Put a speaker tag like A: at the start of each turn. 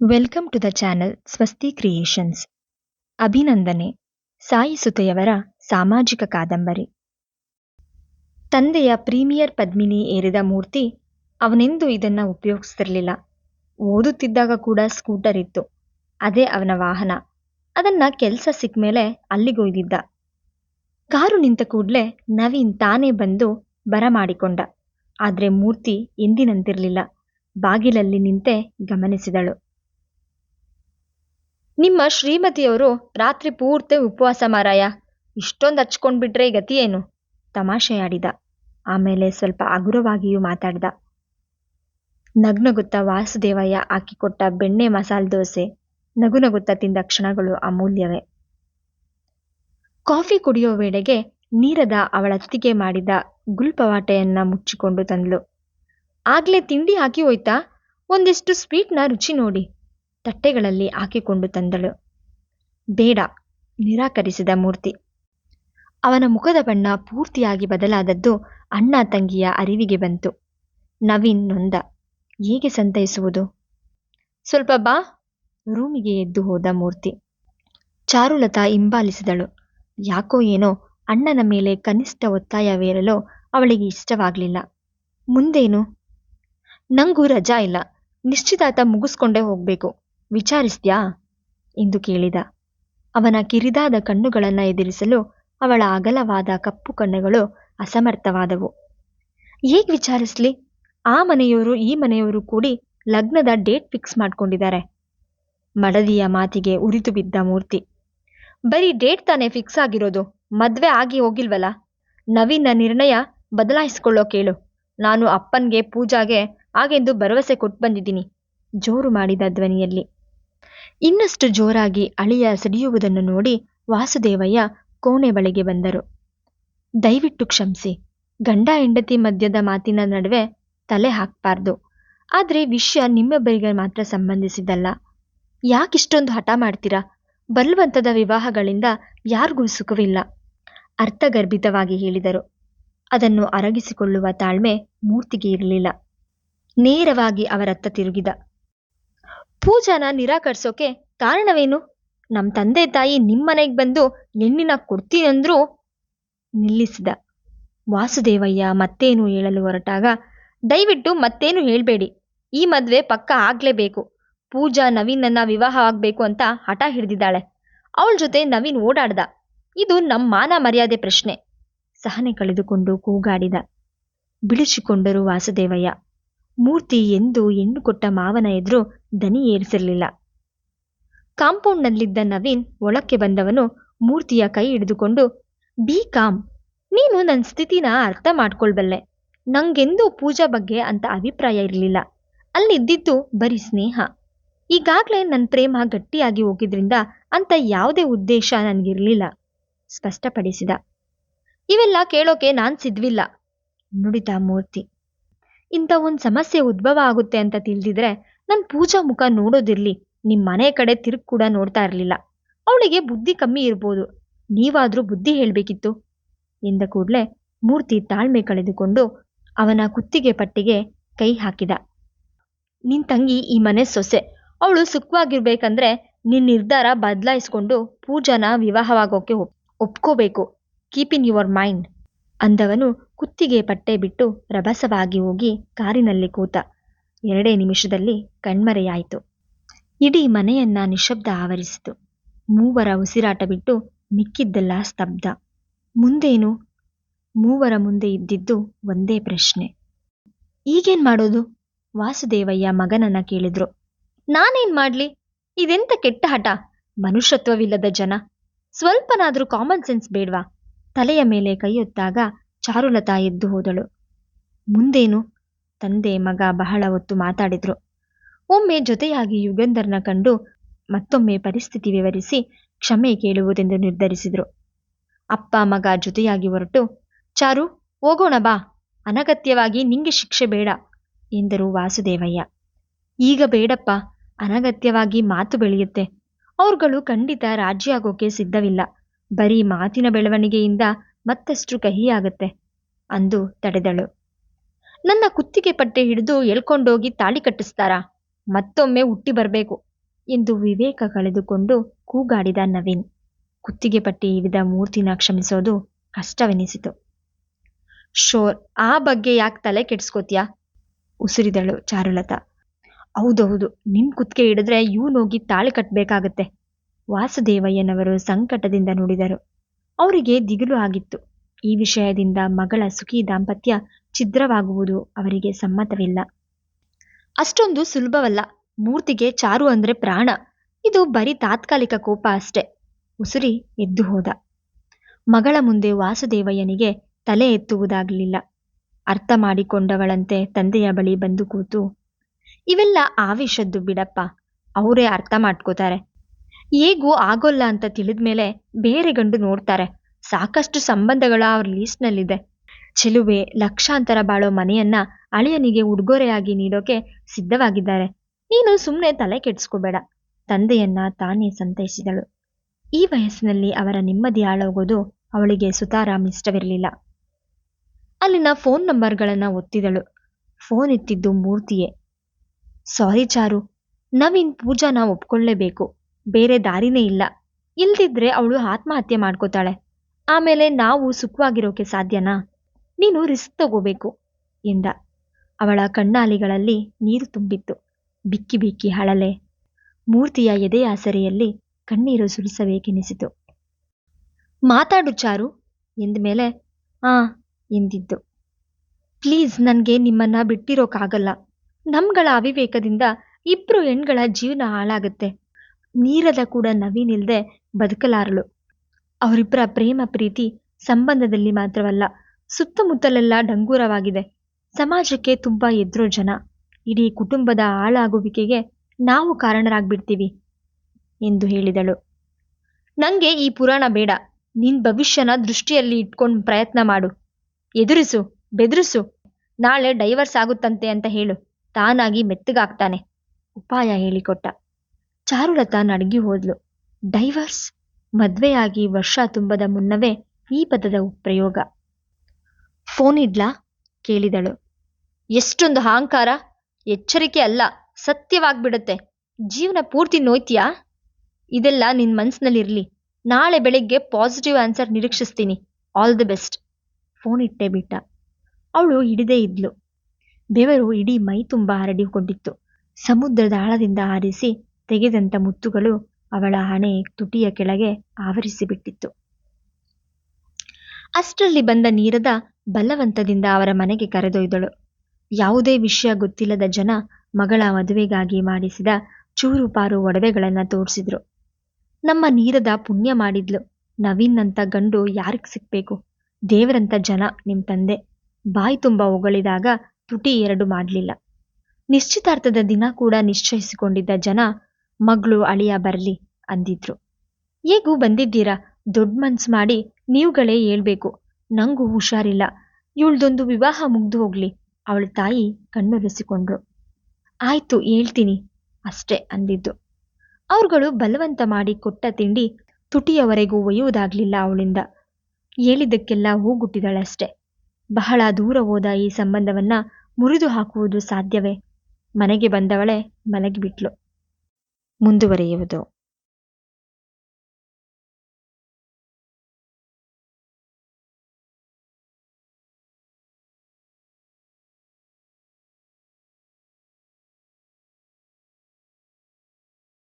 A: Welcome to the channel Swasti creations. ಅಭಿನಂದನೆ. ಸಾಯಿ ಸುತೆಯವರ ಸಾಮಾಜಿಕ ಕಾದಂಬರಿ. ತಂದೆಯ ಪ್ರೀಮಿಯರ್ ಪದ್ಮಿನಿ ಏರಿದ ಮೂರ್ತಿ ಅವನೆಂದೂ ಇದನ್ನ ಉಪಯೋಗಿಸ್ತಿರ್ಲಿಲ್ಲ. ಓದುತ್ತಿದ್ದಾಗ ಕೂಡ ಸ್ಕೂಟರ್ ಇತ್ತು. ಅದೇ ಅವನ ವಾಹನ. ಅದನ್ನ ಕೆಲಸ ಸಿಕ್ಕ ಮೇಲೆ ಅಲ್ಲಿಗೊಯ್ದಿದ್ದ ಕಾರು ನಿಂತ ಕೂಡಲೇ ನವೀನ್ ತಾನೇ ಬಂದು ಬರಮಾಡಿಕೊಂಡ ಆದ್ರೆ ಮೂರ್ತಿ ಎಂದಿನಂತಿರ್ಲಿಲ್ಲ. ಬಾಗಿಲಲ್ಲಿ ನಿಂತೆ ಗಮನಿಸಿದಳು. ನಿಮ್ಮ ಶ್ರೀಮತಿಯವರು ರಾತ್ರಿ ಪೂರ್ತಿ ಉಪವಾಸ ಮಾರಾಯ. ಇಷ್ಟೊಂದು ಹಚ್ಕೊಂಡ್ಬಿಟ್ರೆ ಗತಿ ಏನು? ತಮಾಷೆಯಾಡಿದ. ಆಮೇಲೆ ಸ್ವಲ್ಪ ಹಗುರವಾಗಿಯೂ ಮಾತಾಡ್ದ. ನಗ್ನಗುತ್ತಾ ವಾಸುದೇವಯ್ಯ ಹಾಕಿಕೊಟ್ಟ ಬೆಣ್ಣೆ ಮಸಾಲೆ ದೋಸೆ. ನಗುನಗುತ್ತಾ ತಿಂದ ಕ್ಷಣಗಳು ಅಮೂಲ್ಯವೇ. ಕಾಫಿ ಕುಡಿಯೋ ವೇಳೆಗೆ ನೀರದ ಅವಳತ್ತಿಗೆ ಮಾಡಿದ ಗುಲ್ಪವಾಟೆಯನ್ನ ಮುಚ್ಚಿಕೊಂಡು ತಂದ್ಲು. ಆಗ್ಲೇ ತಿಂಡಿ ಹಾಕಿ ಹೋಯ್ತಾ? ಒಂದಿಷ್ಟು ಸ್ವೀಟ್ನ ರುಚಿ ನೋಡಿ. ತಟ್ಟೆಗಳಲ್ಲಿ ಹಾಕಿಕೊಂಡು ತಂದಳು. ಬೇಡ, ನಿರಾಕರಿಸಿದ ಮೂರ್ತಿ. ಅವನ ಮುಖದ ಬಣ್ಣ ಪೂರ್ತಿಯಾಗಿ ಬದಲಾದದ್ದು ಅಣ್ಣ ತಂಗಿಯ ಅರಿವಿಗೆ ಬಂತು. ನವೀನ್ ನೊಂದ, ಹೇಗೆ ಸಂತೈಸುವುದು? ಸ್ವಲ್ಪ ಬಾ, ರೂಮಿಗೆ ಎದ್ದು ಹೋದ ಮೂರ್ತಿ. ಚಾರುಲತಾ ಹಿಂಬಾಲಿಸಿದಳು. ಯಾಕೋ ಏನೋ ಅಣ್ಣನ ಮೇಲೆ ಕನಿಷ್ಠ ಒತ್ತಾಯವೇರಲು ಅವಳಿಗೆ ಇಷ್ಟವಾಗಲಿಲ್ಲ. ಮುಂದೇನು? ನಂಗೂ ರಜಾ ಇಲ್ಲ. ನಿಶ್ಚಿತಾರ್ಥ ಮುಗಿಸ್ಕೊಂಡೇ ಹೋಗ್ಬೇಕು. ವಿಚಾರಿಸ್ದ್ಯಾ ಎಂದು ಕೇಳಿದ. ಅವನ ಕಿರಿದಾದ ಕಣ್ಣುಗಳನ್ನು ಎದುರಿಸಲು ಅವಳ ಅಗಲವಾದ ಕಪ್ಪು ಕಣ್ಣುಗಳು ಅಸಮರ್ಥವಾದವು. ಹೇಗೆ ವಿಚಾರಿಸ್ಲಿ, ಆ ಮನೆಯವರು, ಈ ಮನೆಯವರು ಕೂಡಿ ಲಗ್ನದ ಡೇಟ್ ಫಿಕ್ಸ್ ಮಾಡ್ಕೊಂಡಿದ್ದಾರೆ. ಮಡದಿಯ ಮಾತಿಗೆ ಉರಿದು ಬಿದ್ದ ಮೂರ್ತಿ. ಬರೀ ಡೇಟ್ ತಾನೇ ಫಿಕ್ಸ್ ಆಗಿರೋದು, ಮದ್ವೆ ಆಗಿ ಹೋಗಿಲ್ವಲ್ಲ? ನವೀನ ನಿರ್ಣಯ ಬದಲಾಯಿಸ್ಕೊಳ್ಳೋ ಕೇಳು. ನಾನು ಅಪ್ಪನ್ಗೆ ಪೂಜಾಗೆ ಹಾಗೆಂದು ಭರವಸೆ ಕೊಟ್ಟು ಬಂದಿದ್ದೀನಿ ಜೋರು ಮಾಡಿದ ಧ್ವನಿಯಲ್ಲಿ. ಇನ್ನಷ್ಟು ಜೋರಾಗಿ ಅಳಿಯ ಸಿಡಿಯುವುದನ್ನು ನೋಡಿ ವಾಸುದೇವಯ್ಯ ಕೋಣೆ ಬಳಿಗೆ ಬಂದರು. ದಯವಿಟ್ಟು ಕ್ಷಮಿಸಿ. ಗಂಡ ಹೆಂಡತಿ ಮಧ್ಯದ ಮಾತಿನ ನಡುವೆ ತಲೆ ಹಾಕ್ಬಾರ್ದು. ಆದರೆ ವಿಷಯ ನಿಮ್ಮಿಬ್ಬರಿಗೆ ಮಾತ್ರ ಸಂಬಂಧಿಸಿದ್ದಲ್ಲ. ಯಾಕಿಷ್ಟೊಂದು ಹಠ ಮಾಡ್ತೀರಾ? ಬಲವಂತದ ವಿವಾಹಗಳಿಂದ ಯಾರಿಗೂ ಸುಖವಿಲ್ಲ. ಅರ್ಥಗರ್ಭಿತವಾಗಿ ಹೇಳಿದರು. ಅದನ್ನು ಅರಗಿಸಿಕೊಳ್ಳುವ ತಾಳ್ಮೆ ಮೂರ್ತಿಗೆ ಇರಲಿಲ್ಲ. ನೇರವಾಗಿ ಅವರತ್ತ ತಿರುಗಿದ. ಪೂಜಾನ ನಿರಾಕರಿಸೋಕೆ ಕಾರಣವೇನು? ನಮ್ಮ ತಂದೆ ತಾಯಿ ನಿಮ್ಮನೆಗೆ ಬಂದು ಹೆಣ್ಣಿನ ಕೊಡ್ತೀನಂದ್ರೂ ನಿಲ್ಲಿಸಿದ. ವಾಸುದೇವಯ್ಯ ಮತ್ತೇನು ಹೇಳಲು ಹೊರಟಾಗ, ದಯವಿಟ್ಟು ಮತ್ತೇನು ಹೇಳಬೇಡಿ. ಈ ಮದುವೆ ಪಕ್ಕ ಆಗ್ಲೇಬೇಕು. ಪೂಜಾ ನವೀನನ್ನ ವಿವಾಹ ಆಗಬೇಕು ಅಂತ ಹಠ ಹಿಡಿದಿದ್ದಾಳೆ. ಅವಳ ಜೊತೆ ನವೀನ್ ಓಡಾಡ್ದ. ಇದು ನಮ್ಮ ಮಾನ ಮರ್ಯಾದೆ ಪ್ರಶ್ನೆ. ಸಹನೆ ಕಳೆದುಕೊಂಡು ಕೂಗಾಡಿದ. ಬಿಳಿಸಿಕೊಂಡರು ವಾಸುದೇವಯ್ಯ. ಮೂರ್ತಿ ಎಂದು ಹೆಣ್ಣು ಕೊಟ್ಟ ಮಾವನ ಎದುರು ದನಿ ಏರಿಸಿರಲಿಲ್ಲ. ಕಾಂಪೌಂಡ್ನಲ್ಲಿದ್ದ ನವೀನ್ ಒಳಕ್ಕೆ ಬಂದವನು ಮೂರ್ತಿಯ ಕೈ ಹಿಡಿದುಕೊಂಡು, ಬಿ ಕಾಮ್, ನೀನು ನನ್ನ ಸ್ಥಿತಿನ ಅರ್ಥ ಮಾಡ್ಕೊಳ್ಬಲ್ಲೆ. ನಂಗೆಂದೂ ಪೂಜಾ ಬಗ್ಗೆ ಅಂತ ಅಭಿಪ್ರಾಯ ಇರಲಿಲ್ಲ. ಅಲ್ಲಿದ್ದಿದ್ದು ಬರೀ ಸ್ನೇಹ. ಈಗಾಗಲೇ ನನ್ನ ಪ್ರೇಮ ಗಟ್ಟಿಯಾಗಿ ಹೋಗಿದ್ರಿಂದ ಅಂತ ಯಾವುದೇ ಉದ್ದೇಶ ನನಗಿರಲಿಲ್ಲ, ಸ್ಪಷ್ಟಪಡಿಸಿದ. ಇವೆಲ್ಲ ಕೇಳೋಕೆ ನಾನ್ ಸಿದ್ವಿಲ್ಲ, ನುಡಿದ ಮೂರ್ತಿ. ಇಂಥ ಒಂದು ಸಮಸ್ಯೆ ಉದ್ಭವ ಆಗುತ್ತೆ ಅಂತ ತಿಳಿದಿದ್ರೆ ನನ್ನ ಪೂಜಾ ಮುಖ ನೋಡೋದಿರ್ಲಿ. ನಿಮ್ಮ ಮನೆ ಕಡೆ ತಿರುಗ್ ಕೂಡ ನೋಡ್ತಾ ಇರಲಿಲ್ಲ. ಅವಳಿಗೆ ಬುದ್ಧಿ ಕಮ್ಮಿ ಇರ್ಬೋದು. ನೀವಾದರೂ ಬುದ್ಧಿ ಹೇಳಬೇಕಿತ್ತು. ಎಂದ ಕೂಡಲೇ ಮೂರ್ತಿ ತಾಳ್ಮೆ ಕಳೆದುಕೊಂಡು ಅವನ ಕುತ್ತಿಗೆ ಪಟ್ಟಿಗೆ ಕೈ ಹಾಕಿದ. ನಿನ್ ತಂಗಿ ಈ ಮನೆ ಸೊಸೆ. ಅವಳು ಸುಖವಾಗಿರ್ಬೇಕಂದ್ರೆ ನಿನ್ ನಿರ್ಧಾರ ಬದಲಾಯಿಸ್ಕೊಂಡು ಪೂಜಾನ ವಿವಾಹವಾಗೋಕೆ ಒಪ್, ಒಪ್ಕೋಬೇಕು. ಕೀಪ್ ಇನ್ ಯುವರ್ ಮೈಂಡ್ ಅಂದವನು ಕುತ್ತಿಗೆ ಪಟ್ಟೆ ಬಿಟ್ಟು ರಭಸವಾಗಿ ಹೋಗಿ ಕಾರಿನಲ್ಲಿ ಕೂತ ಎರಡೇ ನಿಮಿಷದಲ್ಲಿ ಕಣ್ಮರೆಯಾಯಿತು. ಇಡೀ ಮನೆಯನ್ನ ನಿಶಬ್ದ ಆವರಿಸಿತು. ಮೂವರ ಉಸಿರಾಟ ಬಿಟ್ಟು ಮಿಕ್ಕಿದ್ದೆಲ್ಲ ಸ್ತಬ್ಧ. ಮುಂದೇನು? ಮೂವರ ಮುಂದೆ ಇದ್ದಿದ್ದು ಒಂದೇ ಪ್ರಶ್ನೆ. ಈಗೇನ್ ಮಾಡೋದು? ವಾಸುದೇವಯ್ಯ ಮಗನನ್ನ ಕೇಳಿದ್ರು. ನಾನೇನ್ ಮಾಡ್ಲಿ? ಇದೆಂತ ಕೆಟ್ಟ ಹಠ? ಮನುಷ್ಯತ್ವವಿಲ್ಲದ ಜನ. ಸ್ವಲ್ಪನಾದ್ರೂ ಕಾಮನ್ ಸೆನ್ಸ್ ಬೇಡ್ವಾ? ತಲೆಯ ಮೇಲೆ ಕೈಯೊತ್ತಾಗ ಚಾರುಲತಾ ಎದ್ದು ಹೋದಳು. ಮುಂದೇನು? ತಂದೆ ಮಗ ಬಹಳ ಹೊತ್ತು ಮಾತಾಡಿದ್ರು. ಒಮ್ಮೆ ಜೊತೆಯಾಗಿ ಯುಗಂಧರ್ನ ಕಂಡು ಮತ್ತೊಮ್ಮೆ ಪರಿಸ್ಥಿತಿ ವಿವರಿಸಿ ಕ್ಷಮೆ ಕೇಳುವುದೆಂದು ನಿರ್ಧರಿಸಿದ್ರು. ಅಪ್ಪ ಮಗ ಜೊತೆಯಾಗಿ ಹೊರಟು, ಚಾರು, ಹೋಗೋಣ ಬಾ. ಅನಗತ್ಯವಾಗಿ ನಿಂಗೆ ಶಿಕ್ಷೆ ಬೇಡ ಎಂದರು ವಾಸುದೇವಯ್ಯ. ಈಗ ಬೇಡಪ್ಪ. ಅನಗತ್ಯವಾಗಿ ಮಾತು ಬೆಳೆಯುತ್ತೆ. ಅವರುಗಳು ಖಂಡಿತ ರಾಜಿಯಾಗೋಕೆ ಸಿದ್ಧವಿಲ್ಲ. ಬರೀ ಮಾತಿನ ಬೆಳವಣಿಗೆಯಿಂದ ಮತ್ತಷ್ಟು ಕಹಿಯಾಗತ್ತೆ ಅಂದು ತಡೆದಳು. ನನ್ನ ಕುತ್ತಿಗೆ ಪಟ್ಟೆ ಹಿಡಿದು ಎಳ್ಕೊಂಡೋಗಿ ತಾಳಿ ಕಟ್ಟಿಸ್ತಾರಾ? ಮತ್ತೊಮ್ಮೆ ಹುಟ್ಟಿ ಬರಬೇಕು ಎಂದು ವಿವೇಕ ಕಳೆದುಕೊಂಡು ಕೂಗಾಡಿದ ನವೀನ್. ಕುತ್ತಿಗೆ ಪಟ್ಟಿ ಇವಿದ ಮೂರ್ತಿನ ಕ್ಷಮಿಸೋದು ಕಷ್ಟವೆನಿಸಿತು. ಶೋರ್, ಆ ಬಗ್ಗೆ ಯಾಕೆ ತಲೆ ಕೆಡಿಸ್ಕೋತೀಯ? ಉಸಿರಿದಳು ಚಾರುಲತಾ. ಹೌದೌದು, ನಿನ್ ಕುತ್ತಿಗೆ ಹಿಡಿದ್ರೆ ಇವನೋಗಿ ತಾಳಿ ಕಟ್ಟಬೇಕಾಗತ್ತೆ ವಾಸುದೇವಯ್ಯನವರು ಸಂಕಟದಿಂದ ನುಡಿದರು. ಅವರಿಗೆ ದಿಗಿಲು ಆಗಿತ್ತು. ಈ ವಿಷಯದಿಂದ ಮಗಳ ಸುಖಿ ದಾಂಪತ್ಯ ಛಿದ್ರವಾಗುವುದು ಅವರಿಗೆ ಸಮ್ಮತವಿಲ್ಲ. ಅಷ್ಟೊಂದು ಸುಲಭವಲ್ಲ. ಮೂರ್ತಿಗೆ ಚಾರು ಅಂದ್ರೆ ಪ್ರಾಣ. ಇದು ಬರೀ ತಾತ್ಕಾಲಿಕ ಕೋಪ ಅಷ್ಟೆ. ಉಸುರಿ ಎದ್ದು ಹೋದ. ಮಗಳ ಮುಂದೆ ವಾಸುದೇವಯ್ಯನಿಗೆ ತಲೆ ಎತ್ತುವುದಾಗಲಿಲ್ಲ. ಅರ್ಥ ಮಾಡಿಕೊಂಡವಳಂತೆ ತಂದೆಯ ಬಳಿ ಬಂದು ಕೂತು, ಇವೆಲ್ಲ ಆವೇಶದ್ದು ಬಿಡಪ್ಪ. ಅವರೇ ಅರ್ಥ ಮಾಡ್ಕೋತಾರೆ. ಹೇಗೂ ಆಗೋಲ್ಲ ಅಂತ ತಿಳಿದ್ಮೇಲೆ ಬೇರೆ ಗಂಡು ನೋಡ್ತಾರೆ. ಸಾಕಷ್ಟು ಸಂಬಂಧಗಳ ಅವ್ರ ಲೀಸ್ಟ್ನಲ್ಲಿದೆ ಚೆಲುವೆ, ಲಕ್ಷಾಂತರ ಬಾಳೋ ಮನೆಯನ್ನ ಅಳಿಯನಿಗೆ ಉಡುಗೊರೆಯಾಗಿ ನೀಡೋಕೆ ಸಿದ್ಧವಾಗಿದ್ದಾರೆ. ನೀನು ಸುಮ್ಮನೆ ತಲೆ ಕೆಡ್ಸ್ಕೋಬೇಡ. ತಂದೆಯನ್ನ ತಾನೇ ಸಂತೈಸಿದಳು. ಈ ವಯಸ್ಸಿನಲ್ಲಿ ಅವರ ನೆಮ್ಮದಿ ಹಾಳಾಗೋದು ಅವಳಿಗೆ ಸುತಾರಾಮ್ ಇಷ್ಟವಿರಲಿಲ್ಲ. ಅಲ್ಲಿನ ಫೋನ್ ನಂಬರ್ಗಳನ್ನ ಒತ್ತಿದಳು. ಫೋನ್ ಎತ್ತಿದ್ದು ಮೂರ್ತಿಯೇ. ಸಾರಿ ಚಾರು, ನವೀನ್ ಪೂಜಾನ ಒಪ್ಕೊಳ್ಳೇಬೇಕು ಬೇರೆ ದಾರಿನೇ ಇಲ್ಲ. ಇಲ್ದಿದ್ರೆ ಅವಳು ಆತ್ಮಹತ್ಯೆ ಮಾಡ್ಕೋತಾಳೆ. ಆಮೇಲೆ ನಾವು ಸುಖವಾಗಿರೋಕೆ ಸಾಧ್ಯನಾ? ನೀನು ರಿಸ್ಕ್ ತಗೋಬೇಕು ಎಂದ. ಅವಳ ಕಣ್ಣಾಲಿಗಳಲ್ಲಿ ನೀರು ತುಂಬಿತ್ತು. ಬಿಕ್ಕಿ ಬಿಕ್ಕಿ ಹಳಲೆ ಮೂರ್ತಿಯ ಎದೆಯಾಸರೆಯಲ್ಲಿ ಕಣ್ಣೀರು ಸುರಿಸಬೇಕೆನಿಸಿತು. ಮಾತಾಡು ಚಾರು ಎಂದ್ಮೇಲೆ ಆ ಎಂದಿದ್ದು. ಪ್ಲೀಸ್ ನನಗೆ ನಿಮ್ಮನ್ನ ಬಿಟ್ಟಿರೋಕ್ಕಾಗಲ್ಲ ನಮ್ಗಳ ಅವಿವೇಕದಿಂದ ಇಬ್ರು ಹೆಣ್ಗಳ ಜೀವನ ಹಾಳಾಗುತ್ತೆ. ನೀರದ ಕೂಡ ನವಿನಿಲ್ಲದೆ ಬದುಕಲಾರಳು. ಅವರಿಬ್ಬರ ಪ್ರೇಮ ಪ್ರೀತಿ ಸಂಬಂಧದಲ್ಲಿ ಮಾತ್ರವಲ್ಲ, ಸುತ್ತಮುತ್ತಲೆಲ್ಲ ಡಂಗೂರವಾಗಿದೆ. ಸಮಾಜಕ್ಕೆ ತುಂಬಾ ಎದುರೋ ಜನ. ಇಡೀ ಕುಟುಂಬದ ಹಾಳಾಗುವಿಕೆಗೆ ನಾವು ಕಾರಣರಾಗ್ಬಿಡ್ತೀವಿ ಎಂದು ಹೇಳಿದಳು. ನಂಗೆ ಈ ಪುರಾಣ ಬೇಡ. ನಿನ್ ಭವಿಷ್ಯನ ದೃಷ್ಟಿಯಲ್ಲಿ ಇಟ್ಕೊಂಡು ಪ್ರಯತ್ನ ಮಾಡು. ಎದುರಿಸು, ಬೆದರಿಸು. ನಾಳೆ ಡೈವರ್ಸ್ ಆಗುತ್ತಂತೆ ಅಂತ ಹೇಳು. ತಾನಾಗಿ ಮೆತ್ತಗಾಗ್ತಾನೆ. ಉಪಾಯ ಹೇಳಿಕೊಟ್ಟ. ಚಾರುಲತಾ ನಡಗಿ ಹೋದ್ಲು. ಡೈವರ್ಸ್? ಮದ್ವೆಯಾಗಿ ವರ್ಷ ತುಂಬದ ಮುನ್ನವೇ ಈ ಪದದ ಪ್ರಯೋಗ. ಫೋನ್ ಇಡ್ಲಾ? ಕೇಳಿದಳು. ಎಷ್ಟೊಂದು ಅಹಂಕಾರ, ಎಚ್ಚರಿಕೆ ಅಲ್ಲ, ಸತ್ಯವಾಗ್ಬಿಡತ್ತೆ. ಜೀವನ ಪೂರ್ತಿ ನೋಯ್ತೀಯಾ? ಇದೆಲ್ಲ ನಿನ್ ಮನ್ಸಿನಲ್ಲಿರ್ಲಿ. ನಾಳೆ ಬೆಳಿಗ್ಗೆ positive answer ನಿರೀಕ್ಷಿಸ್ತೀನಿ. All the best. Phone ಇಟ್ಟೆ ಬಿಟ್ಟ. ಅವಳು ಹಿಡಿದೇ ಇದ್ಲು. ಬೆವರು ಇಡೀ ಮೈ ತುಂಬ ಹರಡಿಕೊಂಡಿತ್ತು. ಸಮುದ್ರದ ಆಳದಿಂದ ಆರಿಸಿ ತೆಗೆದಂತ ಮುತ್ತುಗಳು ಅವಳ ಹಣೆ ತುಟಿಯ ಕೆಳಗೆ ಆವರಿಸಿಬಿಟ್ಟಿತ್ತು. ಅಷ್ಟರಲ್ಲಿ ಬಂದ ನೀರದ ಬಲವಂತದಿಂದ ಅವರ ಮನೆಗೆ ಕರೆದೊಯ್ದಳು. ಯಾವುದೇ ವಿಷಯ ಗೊತ್ತಿಲ್ಲದ ಜನ ಮಗಳ ಮದುವೆಗಾಗಿ ಮಾಡಿಸಿದ ಚೂರುಪಾರು ಒಡವೆಗಳನ್ನ ತೋರಿಸಿದ್ರು. ನಮ್ಮ ನೀರದ ಪುಣ್ಯ ಮಾಡಿದ್ಲು. ನವೀನ್ ಅಂತ ಗಂಡು ಯಾರಿಗ್ ಸಿಕ್ಬೇಕು? ದೇವರಂತ ಜನ ನಿಮ್ ತಂದೆ. ಬಾಯಿ ತುಂಬ ಹೊಗಳಿದಾಗ ತುಟಿ ಎರಡು ಮಾಡಲಿಲ್ಲ. ನಿಶ್ಚಿತಾರ್ಥದ ದಿನ ಕೂಡ ನಿಶ್ಚಯಿಸಿಕೊಂಡಿದ್ದ ಜನ ಮಗಳು ಅಳಿಯ ಬರಲಿ ಅಂದಿದ್ರು. ಹೇಗೂ ಬಂದಿದ್ದೀರಾ? ದೊಡ್ಡ ಮನ್ಸು ಮಾಡಿ ನೀವುಗಳೇ ಹೇಳ್ಬೇಕು. ನಂಗೂ ಹುಷಾರಿಲ್ಲ. ಇವಳ್ದೊಂದು ವಿವಾಹ ಮುಗ್ದು ಹೋಗ್ಲಿ. ಅವಳ ತಾಯಿ ಕಣ್ಣೊರೆಸಿಕೊಂಡ್ರು. ಆಯ್ತು, ಹೇಳ್ತೀನಿ, ಅಷ್ಟೇ ಅಂದಿದ್ದು. ಅವ್ರುಗಳು ಬಲವಂತ ಮಾಡಿ ಕೊಟ್ಟ ತಿಂಡಿ ತುಟಿಯವರೆಗೂ ಒಯ್ಯುವುದಾಗ್ಲಿಲ್ಲ ಅವಳಿಂದ. ಹೇಳಿದ್ದಕ್ಕೆಲ್ಲ ಹೂಗುಟ್ಟಿದಳಷ್ಟೆ ಬಹಳ ದೂರ ಹೋದ ಈ ಸಂಬಂಧವನ್ನ ಮುರಿದು ಹಾಕುವುದು ಸಾಧ್ಯವೇ? ಮನೆಗೆ ಬಂದವಳೆ ಮಲಗಿಬಿಟ್ಲು. ಮುಂದುವರಿಯುವುದು